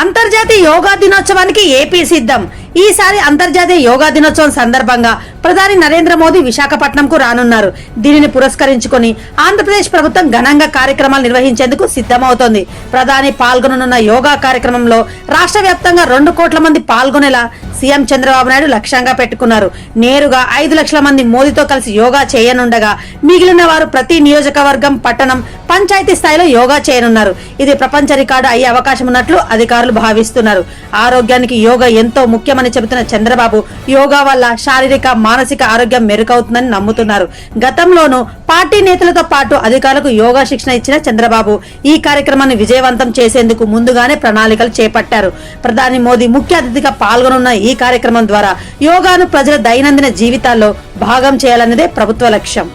అంతర్జాతీయ యోగా దినోత్సవానికి ఏపీ సిద్ధం. ఈసారి అంతర్జాతీయ యోగా దినోత్సవం సందర్భంగా ప్రధాని నరేంద్ర మోదీ విశాఖపట్నంకు రానున్నారు. దీనిని పురస్కరించుకొని ఆంధ్రప్రదేశ్ ప్రభుత్వం ఘనంగా కార్యక్రమాలు నిర్వహించేందుకు సిద్ధమవుతోంది. ప్రధాని పాల్గొననున్న యోగా కార్యక్రమంలో రాష్ట్ర వ్యాప్తంగా రెండు కోట్ల మంది పాల్గొనేలా సీఎం చంద్రబాబు నాయుడు లక్ష్యంగా పెట్టుకున్నారు. నేరుగా ఐదు లక్షల మంది మోదీతో కలిసి యోగా చేయనుండగా మిగిలిన వారు ప్రతి నియోజకవర్గం పట్టణం పంచాయతీ స్థాయిలో యోగా చేయనున్నారు. ఇది ప్రపంచ రికార్డు అయ్యే అవకాశం ఉన్నట్లు అధికారులు భావిస్తున్నారు. ఆరోగ్యానికి యోగా ఎంతో ముఖ్యం చేస్తామని చెబుతున్న చంద్రబాబు యోగా వల్ల శారీరక మానసిక ఆరోగ్యం మెరుగవుతుందని నమ్ముతున్నారు. గతంలోనూ పార్టీ నేతలతో పాటు అధికారులకు యోగా శిక్షణ ఇచ్చిన చంద్రబాబు ఈ కార్యక్రమాన్ని విజయవంతం చేసేందుకు ముందుగానే ప్రణాళికలు చేపట్టారు. ప్రధాని మోదీ ముఖ్య అతిథిగా పాల్గొనున్న ఈ కార్యక్రమం ద్వారా యోగాను ప్రజల దైనందిన జీవితాల్లో భాగం చేయాలన్నదే ప్రభుత్వ లక్ష్యం.